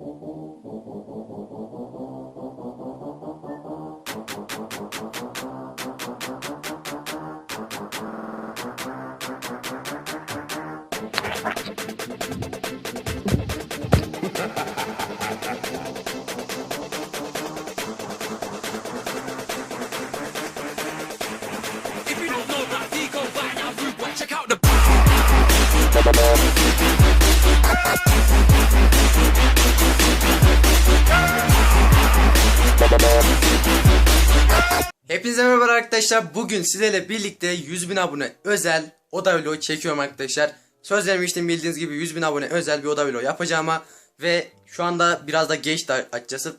Oh, oh, oh. Hepinize merhaba arkadaşlar. Bugün sizlerle birlikte 100 bin abone özel oda vlogu çekiyorum arkadaşlar. Söz vermiştim bildiğiniz gibi 100 bin abone özel bir oda vlogu yapacağıma ve şu anda biraz da geç de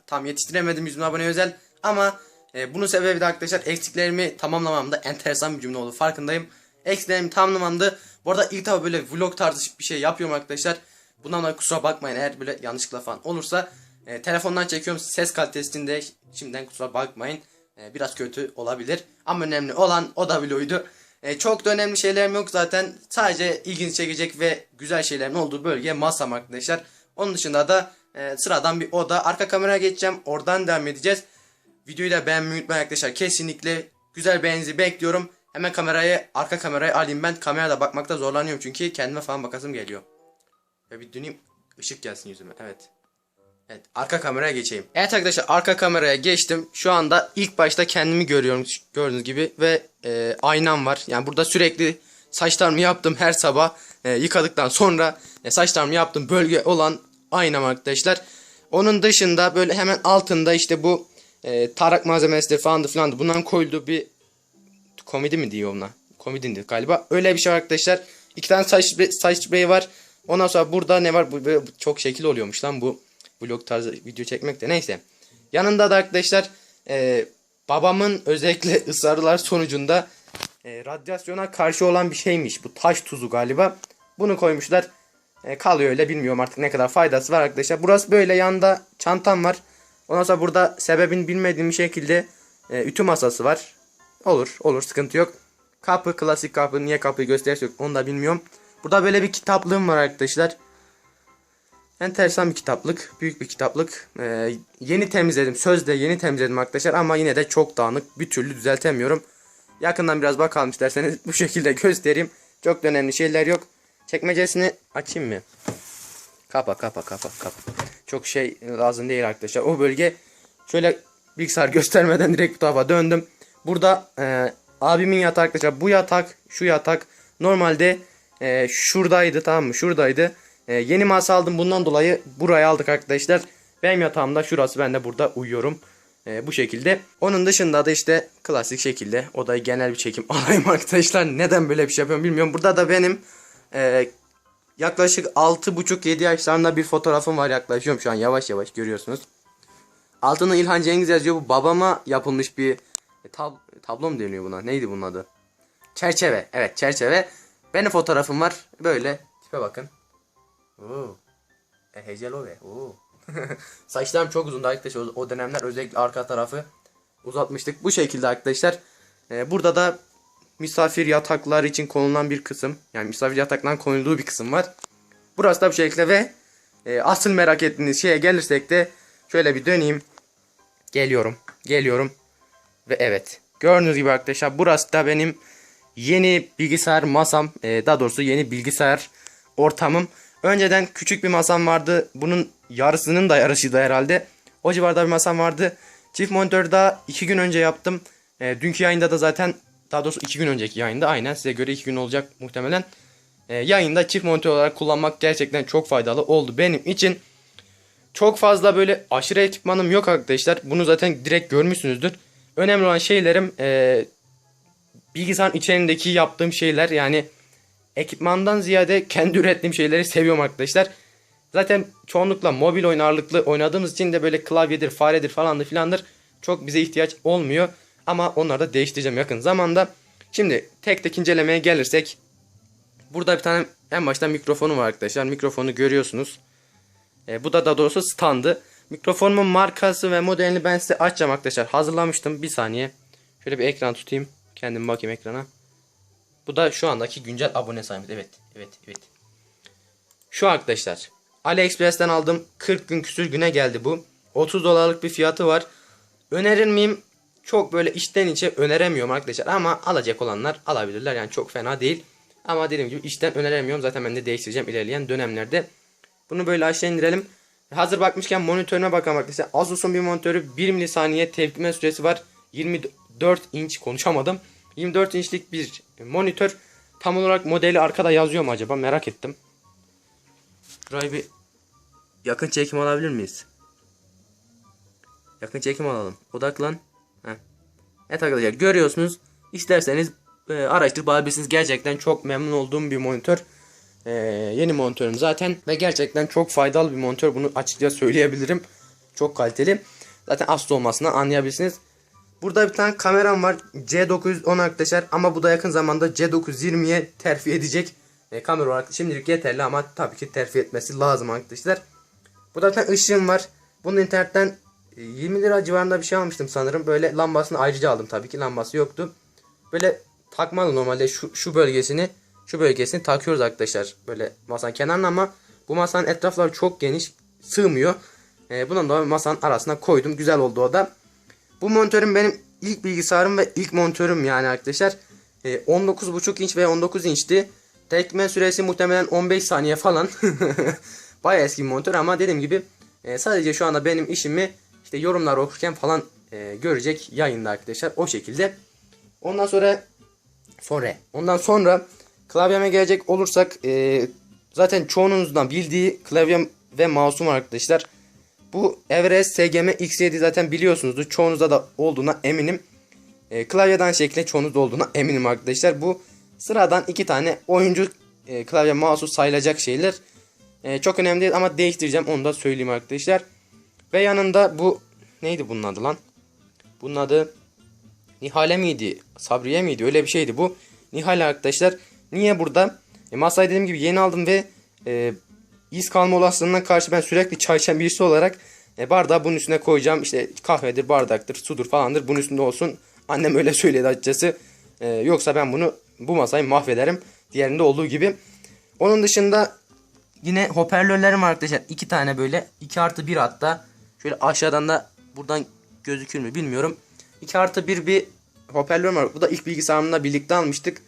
tam yetiştiremedim 100 bin abone özel ama e, bunun sebebi de arkadaşlar eksiklerimi tamamlamamda enteresan bir cümle oldu farkındayım. Eksiklerimi tamamlamamdı. Bu arada ilk defa böyle vlog tarzı bir şey yapıyorum arkadaşlar. Bundan da kusura bakmayın eğer böyle yanlışlıkla falan olursa e, telefondan çekiyorum ses kalitesinde şimdiden kusura bakmayın. E, biraz kötü olabilir ama önemli olan o da vloguydu. E, çok da önemli şeylerim yok zaten. Sadece ilginizi çekecek ve güzel şeylerin olduğu bölge masam arkadaşlar. Onun dışında da e, sıradan bir oda. Arka kameraya geçeceğim. Oradan devam edeceğiz. Videoyu da beğenmeyi unutmayın arkadaşlar. Kesinlikle güzel beğeninizi bekliyorum. Hemen kamerayı arka kamerayı alayım ben. Kamerada bakmakta zorlanıyorum çünkü kendime falan bakasım geliyor. Ve bir döneyim ışık gelsin yüzüme. Evet. Evet arka kameraya geçeyim. Evet arkadaşlar arka kameraya geçtim. Şu anda ilk başta kendimi görüyorum gördüğünüz gibi ve e, aynam var. Yani burada sürekli saçlarımı yaptım her sabah e, yıkadıktan sonra e, saçlarımı yaptım bölge olan aynam arkadaşlar. Onun dışında böyle hemen altında işte bu e, tarak malzemesidir falandı filandı bundan koyuldu bir komedi mi diyor ona? Komedindi galiba. Öyle bir şey arkadaşlar. İki tane saç, saç spreyi var. Ondan sonra burada ne var? Bu, böyle çok şekil oluyormuş lan bu vlog tarzı video çekmek de. Neyse. Yanında da arkadaşlar e, babamın özellikle ısrarlar sonucunda e, radyasyona karşı olan bir şeymiş. Bu taş tuzu galiba. Bunu koymuşlar. E, kalıyor öyle bilmiyorum artık ne kadar faydası var arkadaşlar. Burası böyle yanında çantam var. Ondan sonra burada sebebini bilmediğim şekilde e, ütü masası var. Olur olur sıkıntı yok. Kapı klasik kapı niye kapıyı gösteriyorsun onu da bilmiyorum. Burada böyle bir kitaplığım var arkadaşlar. Enteresan bir kitaplık. Büyük bir kitaplık. Ee, yeni temizledim. Sözde yeni temizledim arkadaşlar ama yine de çok dağınık. Bir türlü düzeltemiyorum. Yakından biraz bakalım isterseniz bu şekilde göstereyim. Çok önemli şeyler yok. Çekmecesini açayım mı? Kapa kapa kapa kapa. Çok şey lazım değil arkadaşlar. O bölge şöyle bilgisayar göstermeden direkt bu tarafa döndüm. Burada e, abimin yatağı arkadaşlar. Bu yatak şu yatak normalde e, şuradaydı tamam mı? Şuradaydı. E, yeni masa aldım bundan dolayı buraya aldık arkadaşlar. Benim yatağımda şurası ben de burada uyuyorum. E, bu şekilde. Onun dışında da işte klasik şekilde odayı genel bir çekim alayım arkadaşlar. Neden böyle bir şey yapıyorum bilmiyorum. Burada da benim e, yaklaşık 6,5-7 yaşlarında bir fotoğrafım var yaklaşıyorum şu an yavaş yavaş görüyorsunuz. Altına İlhan Cengiz yazıyor. Bu babama yapılmış bir e, tab tablo mu deniyor buna? Neydi bunun adı? Çerçeve. Evet çerçeve. Benim fotoğrafım var. Böyle. Tipe bakın. Oo. E, hecel o be. Oo. Saçlarım çok uzundu arkadaşlar. O, dönemler özellikle arka tarafı uzatmıştık. Bu şekilde arkadaşlar. E, burada da misafir yataklar için konulan bir kısım. Yani misafir yatakların konulduğu bir kısım var. Burası da bu şekilde ve e, asıl merak ettiğiniz şeye gelirsek de şöyle bir döneyim. Geliyorum. Geliyorum. Ve evet. Gördüğünüz gibi arkadaşlar burası da benim yeni bilgisayar masam. e, daha doğrusu yeni bilgisayar ortamım. Önceden küçük bir masam vardı. Bunun yarısının da yarısıydı herhalde. O civarda bir masam vardı. Çift monitör daha 2 gün önce yaptım. E, dünkü yayında da zaten daha doğrusu 2 gün önceki yayında aynen size göre 2 gün olacak muhtemelen. E, yayında çift monitör olarak kullanmak gerçekten çok faydalı oldu benim için. Çok fazla böyle aşırı ekipmanım yok arkadaşlar. Bunu zaten direkt görmüşsünüzdür. Önemli olan şeylerim e, bilgisayarın içerisindeki yaptığım şeyler yani ekipmandan ziyade kendi ürettiğim şeyleri seviyorum arkadaşlar. Zaten çoğunlukla mobil oyun ağırlıklı oynadığımız için de böyle klavyedir, faredir falandır filandır çok bize ihtiyaç olmuyor. Ama onları da değiştireceğim yakın zamanda. Şimdi tek tek incelemeye gelirsek burada bir tane en başta mikrofonu var arkadaşlar. Mikrofonu görüyorsunuz. E, bu da daha doğrusu standı. Mikrofonumun markası ve modelini ben size açacağım arkadaşlar. Hazırlamıştım. Bir saniye. Şöyle bir ekran tutayım. Kendim bakayım ekrana. Bu da şu andaki güncel abone sayımız. Evet. Evet. Evet. Şu arkadaşlar. AliExpress'ten aldım. 40 gün küsür güne geldi bu. 30 dolarlık bir fiyatı var. Önerir miyim? Çok böyle içten içe öneremiyorum arkadaşlar. Ama alacak olanlar alabilirler. Yani çok fena değil. Ama dediğim gibi içten öneremiyorum. Zaten ben de değiştireceğim ilerleyen dönemlerde. Bunu böyle aşağı indirelim. Hazır bakmışken monitörüne bakalım arkadaşlar. Asus'un bir monitörü 1 milisaniye tepkime süresi var. 24 inç konuşamadım. 24 inçlik bir monitör. Tam olarak modeli arkada yazıyor mu acaba merak ettim. Şurayı bir yakın çekim alabilir miyiz? Yakın çekim alalım. Odaklan. Heh. Evet arkadaşlar görüyorsunuz. İsterseniz e, araştırıp alabilirsiniz. Gerçekten çok memnun olduğum bir monitör. E, yeni monitörüm zaten. Ve gerçekten çok faydalı bir monitör. Bunu açıkça söyleyebilirim. Çok kaliteli. Zaten Asus olmasından anlayabilirsiniz. Burada bir tane kameram var. C910 arkadaşlar. Ama bu da yakın zamanda C920'ye terfi edecek. E, kamera olarak şimdilik yeterli ama tabii ki terfi etmesi lazım arkadaşlar. Burada bir tane ışığım var. Bunu internetten e, 20 lira civarında bir şey almıştım sanırım. Böyle lambasını ayrıca aldım tabii ki lambası yoktu. Böyle takmalı normalde şu, şu bölgesini şu bölgesini takıyoruz arkadaşlar. Böyle masanın kenarına ama bu masanın etrafları çok geniş sığmıyor. E, bundan dolayı masanın arasına koydum. Güzel oldu o da. Bu monitörüm benim ilk bilgisayarım ve ilk monitörüm yani arkadaşlar. E, 19.5 inç ve 19 inçti. Tekme süresi muhtemelen 15 saniye falan. Baya eski bir monitör ama dediğim gibi e, sadece şu anda benim işimi işte yorumlar okurken falan e, görecek yayında arkadaşlar o şekilde. Ondan sonra sonra ondan sonra klavyeme gelecek olursak e, zaten çoğunuzdan bildiği klavyem ve mouse'um arkadaşlar. Bu Everest SGM X7 zaten biliyorsunuzdur. Çoğunuzda da olduğuna eminim. E, klavyeden şekilde çoğunuzda olduğuna eminim arkadaşlar. Bu sıradan iki tane oyuncu e, klavye mouse'u sayılacak şeyler. E, çok önemli değil ama değiştireceğim onu da söyleyeyim arkadaşlar. Ve yanında bu neydi bunun adı lan? Bunun adı Nihale miydi? Sabriye miydi? Öyle bir şeydi bu. Nihale arkadaşlar. Niye burada? E, masayı dediğim gibi yeni aldım ve e, iz kalma olasılığına karşı ben sürekli çay içen birisi olarak e, bardağı bunun üstüne koyacağım. İşte kahvedir, bardaktır, sudur falandır. Bunun üstünde olsun. Annem öyle söyledi açıkçası. E, yoksa ben bunu bu masayı mahvederim. Diğerinde olduğu gibi. Onun dışında yine hoparlörlerim var arkadaşlar. iki tane böyle. 2 artı 1 hatta. Şöyle aşağıdan da buradan gözükür mü bilmiyorum. 2 artı 1 bir hoparlör var. Bu da ilk bilgisayarımla birlikte almıştık.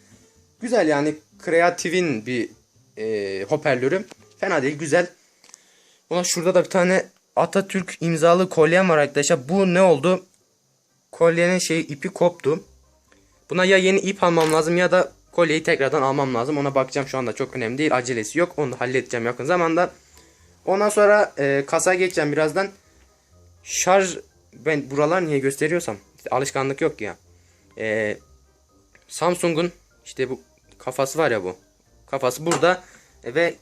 Güzel yani Creative'in bir e, hoparlörü. Fena değil güzel. Buna şurada da bir tane Atatürk imzalı kolyem var arkadaşlar. Bu ne oldu? Kolyenin şey ipi koptu. Buna ya yeni ip almam lazım ya da kolyeyi tekrardan almam lazım. Ona bakacağım şu anda çok önemli değil. Acelesi yok. Onu da halledeceğim yakın zamanda. Ondan sonra e, kasaya geçeceğim birazdan. Şarj ben buralar niye gösteriyorsam işte alışkanlık yok ya. E, Samsung'un işte bu kafası var ya bu. Kafası burada e, ve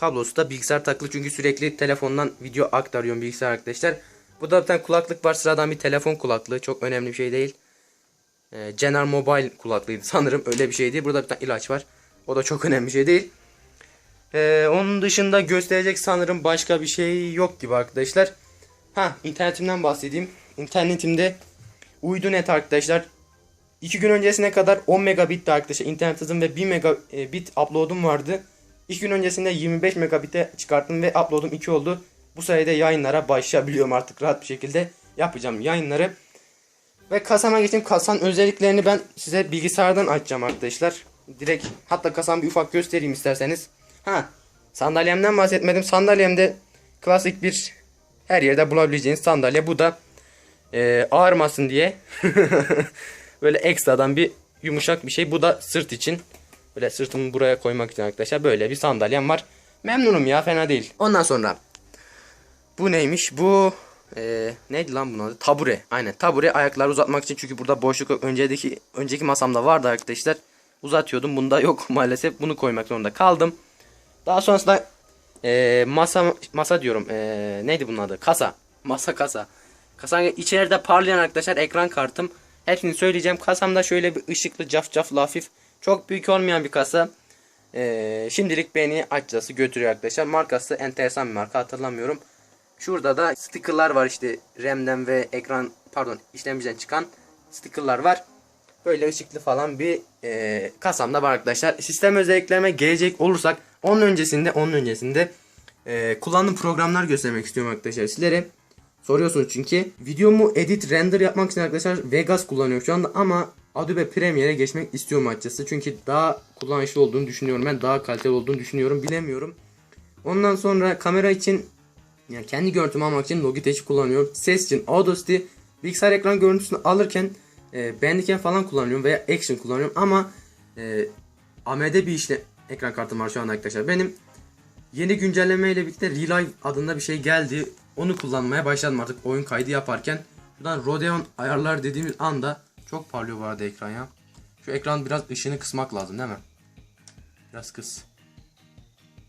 kablosu da bilgisayar takılı çünkü sürekli telefondan video aktarıyorum bilgisayar arkadaşlar. Burada bir tane kulaklık var sıradan bir telefon kulaklığı çok önemli bir şey değil. E, General Mobile kulaklığıydı sanırım öyle bir şeydi. Burada bir tane ilaç var. O da çok önemli bir şey değil. E, onun dışında gösterecek sanırım başka bir şey yok gibi arkadaşlar. Ha internetimden bahsedeyim. İnternetimde uydunet arkadaşlar. 2 gün öncesine kadar 10 megabitti arkadaşlar internet hızım ve 1 megabit upload'um vardı. 2 gün öncesinde 25 megabit'e çıkarttım ve upload'um 2 oldu. Bu sayede yayınlara başlayabiliyorum artık rahat bir şekilde yapacağım yayınları. Ve kasama geçtim. Kasanın özelliklerini ben size bilgisayardan açacağım arkadaşlar. Direkt hatta kasamı bir ufak göstereyim isterseniz. Ha sandalyemden bahsetmedim. Sandalyemde klasik bir her yerde bulabileceğiniz sandalye. Bu da e, ağrımasın diye böyle ekstradan bir yumuşak bir şey. Bu da sırt için. Böyle sırtımı buraya koymak için arkadaşlar böyle bir sandalyem var. Memnunum ya fena değil. Ondan sonra bu neymiş? Bu e, neydi lan bunun adı? Tabure. Aynen tabure ayakları uzatmak için çünkü burada boşluk. Önceki önceki masamda vardı arkadaşlar. Uzatıyordum. Bunda yok maalesef. Bunu koymak zorunda kaldım. Daha sonrasında e, masa masa diyorum. E, neydi bunun adı? Kasa. Masa kasa. Kasanın içeride parlayan arkadaşlar ekran kartım. Hepsini söyleyeceğim. Kasamda şöyle bir ışıklı caf caflı hafif. Çok büyük olmayan bir kasa. Ee, şimdilik beni açıkçası götürüyor arkadaşlar. Markası enteresan bir marka hatırlamıyorum. Şurada da stickerlar var işte RAM'den ve ekran pardon işlemciden çıkan stickerlar var. Böyle ışıklı falan bir e, kasamda var arkadaşlar. Sistem özelliklerime gelecek olursak onun öncesinde onun öncesinde e, kullandığım programlar göstermek istiyorum arkadaşlar sizlere. Soruyorsunuz çünkü. Videomu edit render yapmak için arkadaşlar Vegas kullanıyorum şu anda ama Adobe Premiere'e geçmek istiyorum açıkçası. Çünkü daha kullanışlı olduğunu düşünüyorum ben. Daha kaliteli olduğunu düşünüyorum. Bilemiyorum. Ondan sonra kamera için yani kendi görüntümü almak için Logitech'i kullanıyorum. Ses için Audacity, bilgisayar ekran görüntüsünü alırken e, Bandicam falan kullanıyorum veya Action kullanıyorum ama e, AMD bir işte ekran kartım var şu anda arkadaşlar. Benim yeni güncelleme ile birlikte Relive adında bir şey geldi. Onu kullanmaya başladım artık oyun kaydı yaparken. Şuradan Radeon ayarlar dediğimiz anda çok parlıyor bu arada ekran ya. Şu ekran biraz ışığını kısmak lazım değil mi? Biraz kıs.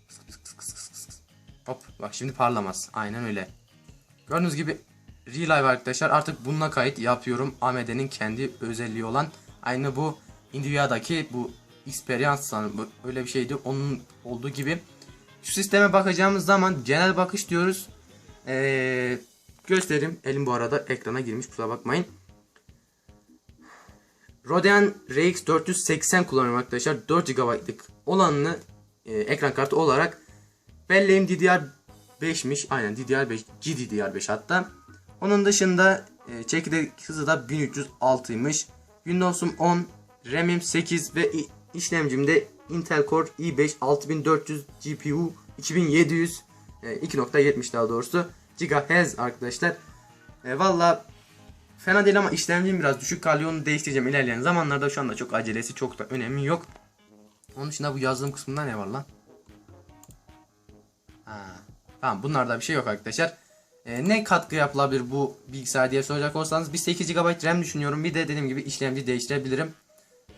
Kıs, kıs, kıs, kıs, kıs. Hop bak şimdi parlamaz. Aynen öyle. Gördüğünüz gibi Relive arkadaşlar artık bununla kayıt yapıyorum. AMD'nin kendi özelliği olan aynı bu Nvidia'daki bu Experience sanırım öyle bir şeydi. Onun olduğu gibi. Şu sisteme bakacağımız zaman genel bakış diyoruz. Ee, göstereyim. Elim bu arada ekrana girmiş kusura bakmayın. Radeon RX 480 kullanıyorum arkadaşlar. 4 GB'lık olanını e, ekran kartı olarak belleğim DDR5'miş. Aynen DDR5, GDDR5 hatta. Onun dışında e, çekirdek hızı da 1306'ymış. Windows'um 10, RAM'im 8 ve i- işlemcim de Intel Core i5 6400 GPU 2700 e, 2.70 daha doğrusu GHz arkadaşlar. E, Valla Fena değil ama işlemcim biraz düşük kalıyor onu değiştireceğim ilerleyen zamanlarda şu anda çok acelesi çok da önemi yok. Onun dışında bu yazdığım kısmında ne var lan? Ha. Tamam bunlarda bir şey yok arkadaşlar. Ee, ne katkı yapılabilir bu bilgisayar diye soracak olsanız bir 8 GB RAM düşünüyorum. Bir de dediğim gibi işlemci değiştirebilirim.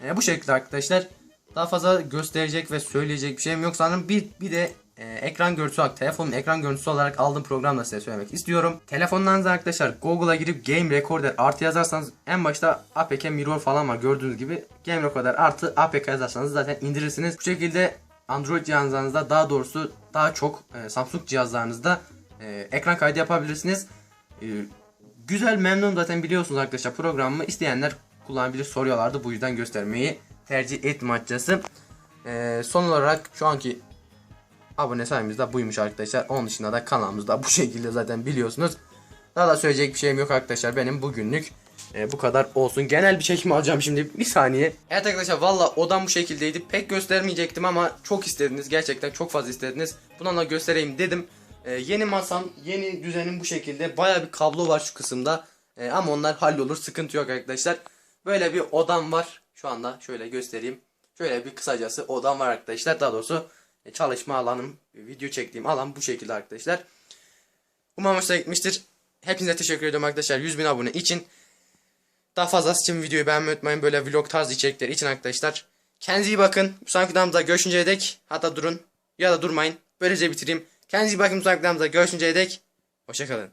Ee, bu şekilde arkadaşlar. Daha fazla gösterecek ve söyleyecek bir şeyim yok sanırım. Bir, bir de e, ekran görüntüsü olarak telefonun ekran görüntüsü olarak aldığım programla size söylemek istiyorum. Telefonlarınızda arkadaşlar Google'a girip Game Recorder artı yazarsanız en başta APK Mirror falan var gördüğünüz gibi. Game Recorder artı APK yazarsanız zaten indirirsiniz. Bu şekilde Android cihazlarınızda daha doğrusu daha çok e, Samsung cihazlarınızda e, ekran kaydı yapabilirsiniz. E, güzel memnun zaten biliyorsunuz arkadaşlar programımı isteyenler kullanabilir soruyorlardı bu yüzden göstermeyi tercih ettim açıkçası. E, son olarak şu anki abone sayımız da buymuş arkadaşlar. Onun dışında da kanalımızda bu şekilde zaten biliyorsunuz. Daha da söyleyecek bir şeyim yok arkadaşlar. Benim bugünlük e, bu kadar olsun. Genel bir çekim alacağım şimdi. Bir saniye. Evet arkadaşlar valla odam bu şekildeydi. Pek göstermeyecektim ama çok istediniz. Gerçekten çok fazla istediniz. Bundan da göstereyim dedim. E, yeni masam, yeni düzenim bu şekilde. Baya bir kablo var şu kısımda. E, ama onlar hallolur. Sıkıntı yok arkadaşlar. Böyle bir odam var. Şu anda şöyle göstereyim. Şöyle bir kısacası odam var arkadaşlar. Daha doğrusu çalışma alanım, video çektiğim alan bu şekilde arkadaşlar. Umarım hoşuna gitmiştir. Hepinize teşekkür ediyorum arkadaşlar 100 bin abone için. Daha fazlası için videoyu beğenmeyi unutmayın. Böyle vlog tarzı içerikler için arkadaşlar. Kendinize iyi bakın. Bu sonraki videomuzda görüşünceye dek hatta durun ya da durmayın. Böylece bitireyim. Kendinize iyi bakın. Bu sonraki videomuzda görüşünceye dek. Hoşçakalın.